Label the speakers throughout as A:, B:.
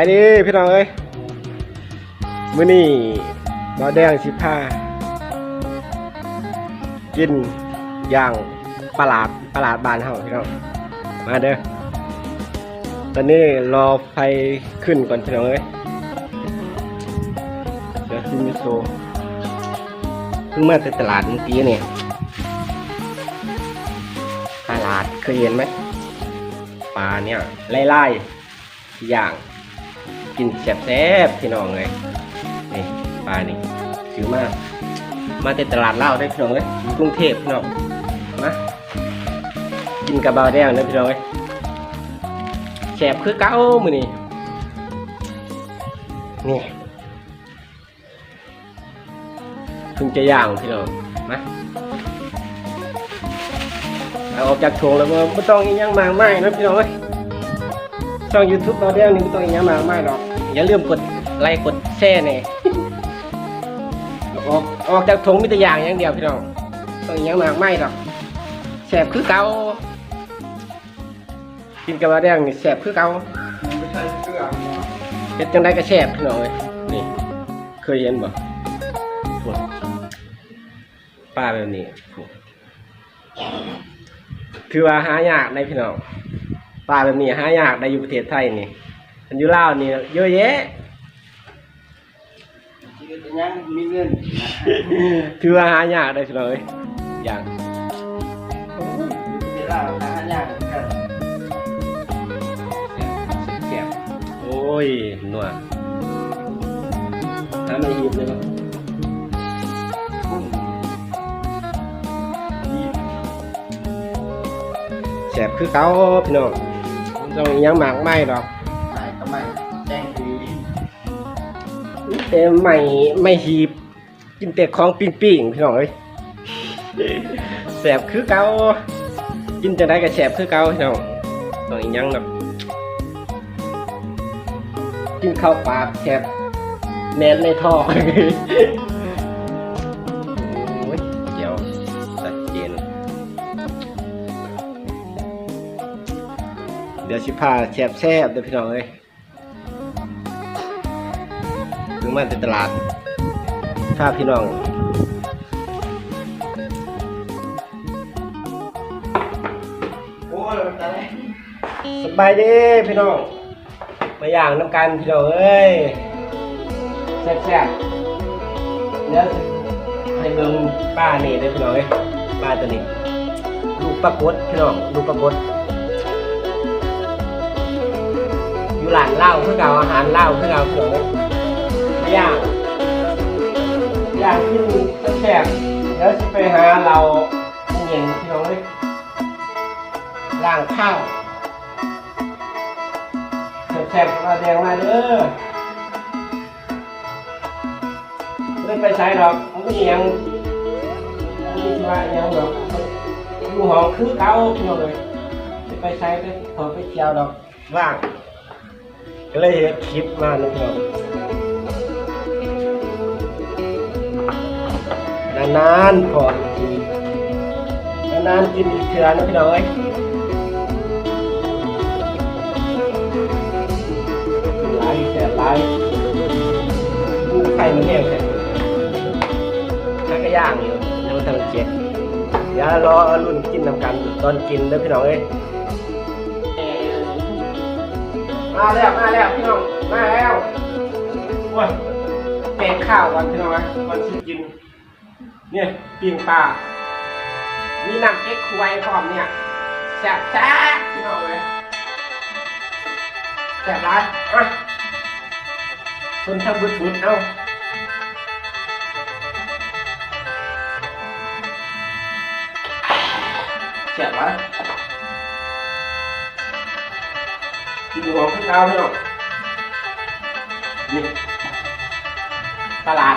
A: บายดีพี่น้องเอ้ยมื้อนี้เราแดงสิผ้ากินอย่างประหลาดประหลาดบานเฮาพี่น้องมาเด้อตอนนี้รอไฟขึ้นก่อนพี่น้องเอ้ยเดี๋ยวซิมิโซเพิ่งมาจากตลาดเมื่อกี้เนี่ยตลาดเคยเห็นไหมปลาเนี่ยไล่ๆอย่าง กินแซ่บๆพี่น้องเลยนี่ปลานี่ซื้อมามาแต่ตลาดเหล้าได้พี่น้องเลยกรุงเทพพี่น้องมากินกับบาวแดงนะพี่น้องเลยแซ่บคือเก้ามือนี่นี่เพิ่งจะย่างพี่น้องมาเอาออกจากถุงแล้วก็ไม่ต้องอิหยังมากมายนะพี่น้องเอ้ยช่อง YouTube เราเดียวนี่ไม่ต้องอีกอย่างมากมายหรอก อย่าลืมกดไลค์กดแชร์เนี่ยออกออกจากถงมีแต่อย่างอย่างเดียวพี่น้องต้องอย่างมากมายหรอกแสบคือเกากินกับมาแดงนี่แสบคือเกา
B: ไม่ใช่เสื้อ
A: เฮ็ดจังได้ก็แสบพี่น้องเอ้ยนี่ เคยเห็นบ่พุ่นป้าแบบนี้พุ่นถือว่าหายากในพี่น้องป้าแบบนี้หายากในอยู่ประเทศไทยนี่ อันอยู่ลาวนี่เยอะแยะ
B: ชีวิตยังมีเงิน
A: ถือว่าหายากได้พี่น้องเอ้ยอย่าง
B: เวลาทานยากกัน
A: เสียบโอ้ยหนัวหาไม่หีบเลยมั้ง
B: พุ่ง
A: แสบคือเก่าพี่น้องบ่ต้องอิหยังมากไม่หรอก
B: แต่
A: ไม่ไม่หีบ กินแต่ของปิ้งปิ้งๆพี่น้องเอ้ยแสบคือเกากินจะได้ก็แสบคือเกาพี่น้องต้องอิหยังแบบกินข้าวปากแสบแน่นในท่อโอ้เจียวชัดเจนเดี๋ยวชิพาแซบแซบเดี๋ยวพี่น้องเอ้ย ถึงมาจากตลาดถ้าพี่น้อง
B: โอ้ยตาย
A: สบายดีพี่น้องมาอย่างน้ำกันพี่น้องเอ้ยแซ่บแซ่บๆเดี๋ยวให้เบิ่งป้านี่เด้พี่น้องเอ้ยป้าตัวนี้ลูกปลากดพี่น้องลูกปลากดอยู่ร้านเหล้าคือเก่าอาหารเหล้าคือเก่าพี่น้องเอ้ยมาอ ย่างย่างที่แซ่บๆเดี๋ยวสิไปหาเราเย็นๆพี่น้องเอ้ยล้างข้าวแซ่บๆมาแดงมาเด้อไม่ไปใช้หรอกมันก็ยังมีที่ว่าอิหยังหรอกอยู่ห้องคือเก่าพี่น้องเลยไม่ไปใช้ไปขอไปเที่ยวดอกว่างก็เลยเฮ็ดคลิปมานะพี่น้อง นานๆพอกินนานๆกินอีกเทือนะพี่น้องเอ้ยหลายแสบหลายลูไข่มันแห้งแสบนักก็ย่างอยู่ยังม่ทันเจ็ดเดี๋ยวรอรุ่นกินนำกันตอนกินเด้อพี่น้องเอ้ยมาแล้วมาแล้วพี่น้องมาแล้วโอ้ยแกงข้าวก่อนพี่น้องเอ้ยก่อนสิกิน เนี่ยปิ้งปลามีน้ำเก๊กควยพร้อมเนี่ยแซ่บแซ่บพี่น้องเอ้ยแสบร้ายอะชนทำบุญบุญเอ้าแสบร้ายกินหัวขึ้นเอาพี่น้องนี่ตลาด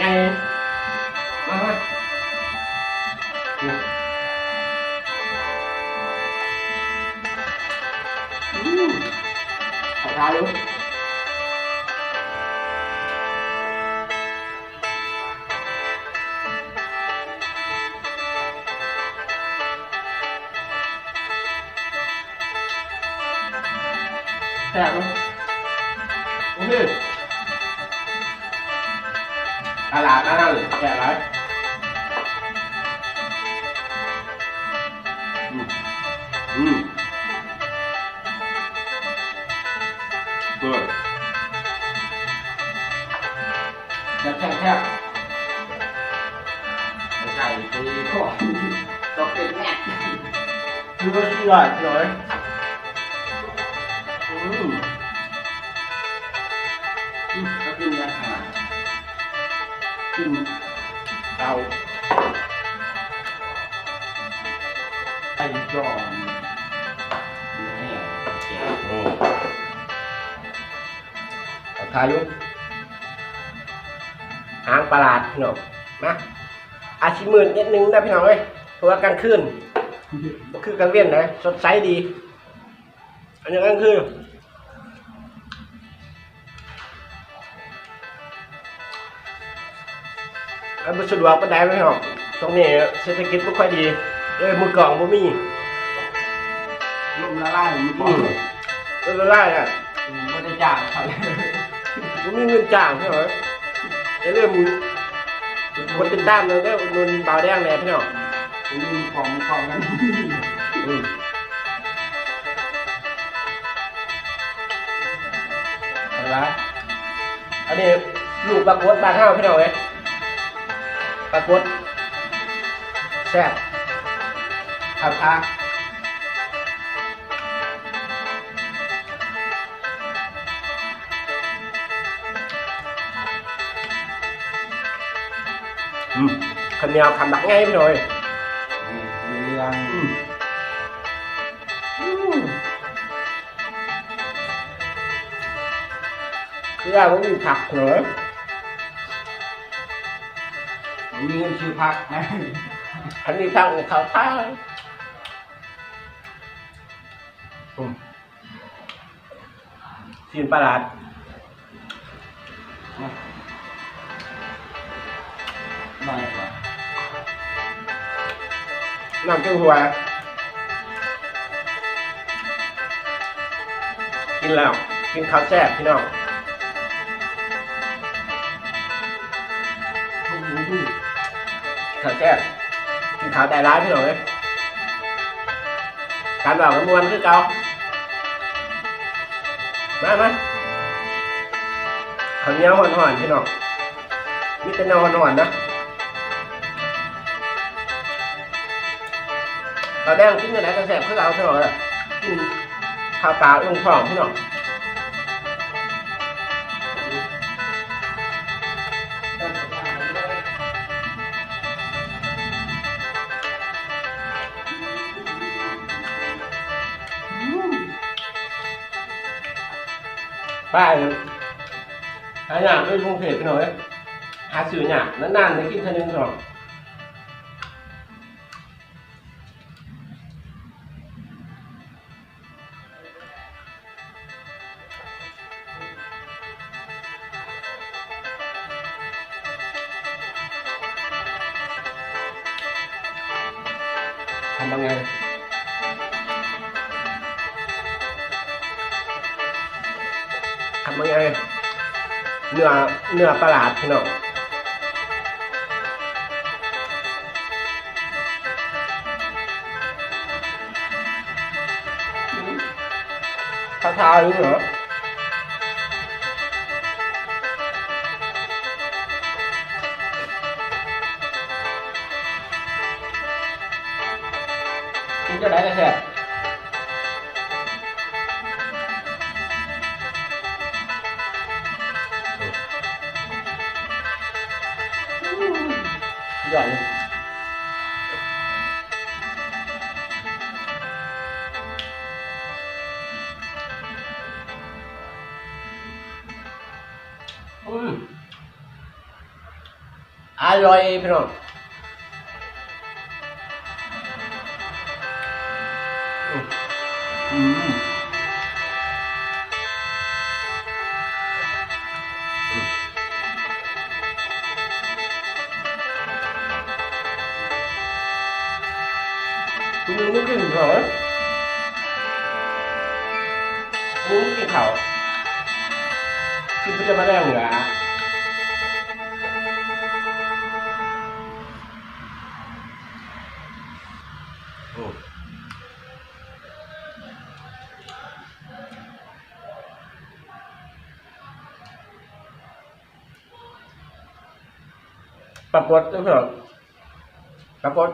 A: นี้ก่อนแสบด้ à là nó അല്ല അതാണ് Kerala Good. Chắc chắc chắc. Cái này thì có. Có cái
B: nè. Chưa có suy rồi, rồi. กิน
A: เอา
B: ไก่จอมนี่เจ๋ง
A: โอ้เอาทายุหางประหลาดพี่น้องมาอาชิมืนนิดนึงนะพี่น้องเอ้ยเพราะว่ากลางคืนก็คือกลางเวียนนะสดใสดี อันนี้กลางคืน อันมันสะดวกปานใดไหมพี่น้องตรงนี้เศรษฐกิจไม่ค่อยดี เอ้ยมือกล่องบ่มี
B: ลมละลายมัน
A: อืมเออไล่อะ
B: ไม่ได้จ้างเขาเลย
A: บ่มีเงินจ้างพี่น้องเอ้ยอย่าลืมคนติดตามเลยเด้ออุดหนุนบ่าวแดงแหน่พี่น้อง
B: มีของของกัน
A: อืมเอาละอันนี้ลูกปลากดบ้านเฮาพี่น้องเอ้ย ปลากดแซ่บขับทาอืมข้าวเหนียวคำบักง่ายพี่น้องเอ้ย
B: มีเรื่อง
A: อืมอืมคือว่ามันมีผักเหรอ
B: มีเงินชื่อพักนะ
A: อันนี้ผักเขาท่าอืมสินประหลาด
B: น้อยกว่า
A: น้ำจิ้มหัวกินแล้วกินข้าวแซ่บพี่น้อง ข้าวแซ่บกินข้าวแต่ร้ายพี่หน้อยการบอกกระมวลคือเก่ามามาข้าวเหนียวหอนๆพี่น้องมีแต่แนวหอนๆนะข้าวแดงกินยังไงก็แซ่บคือเราพี่น้องเลยกินข้าวปล่าลงทองพี่น้อง ป้าเนี่ยหาหยาบด้วยกรุงเทพพี่น้อยหาสื่อหยาบนานๆได้กินท่านึงพี่น้องทำยังไง ทำยังไงเนื้อเนื้อประหลาดพี่น้องทาทาหรือเหรอ หย่อนอร่อยพี่น้องอืม ไม่กินเหรอคุณลุงไม่กินเขาวกินเพื่อมาแรงเหรออืมปรากฏก็คือปรากฏ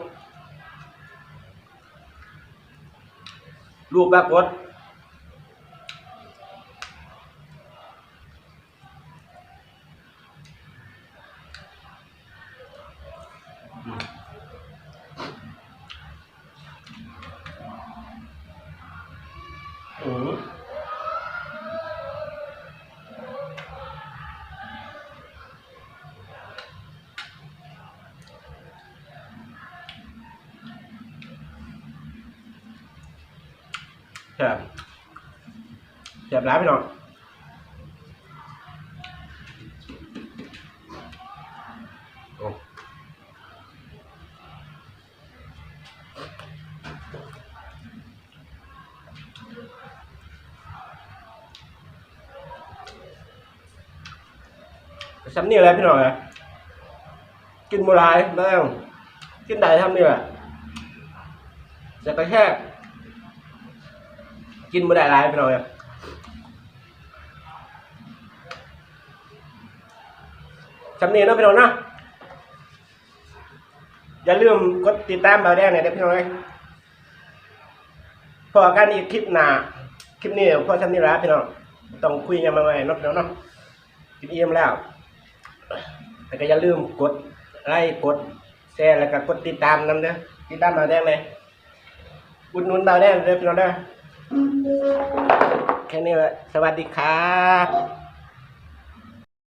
A: รูปปรากฏอืม แซ่บแซ่บร้ายพี่น้องโอ้สำเนียงอะไรพี่น้องอะกินโบราณบ้างกินได้ทำนี่แหละจะไปแค่ กินบ่ได้หลายพี่น้องครับสำเนียงเนาะพี่น้องนะอย่าลืมกดติดตามเบาแดงหน่อยเด้อพี่น้องเอ้ยพอกันอีกคลิปหน้าคลิปนี้พอสำเนียงแล้วพี่น้องต้องคุยกันมาใหม่เนาะพี่น้องเนาะกินเอี่ยมแล้วแต่ก็อย่าลืมกดไลค์กดแชร์แล้วก็กดติดตามนำเด้อติดตามเบาแดงเลยอุดหนุนเบาแดงเด้อพี่น้องเด้อ แค่นี้แหละสวัสดีครับ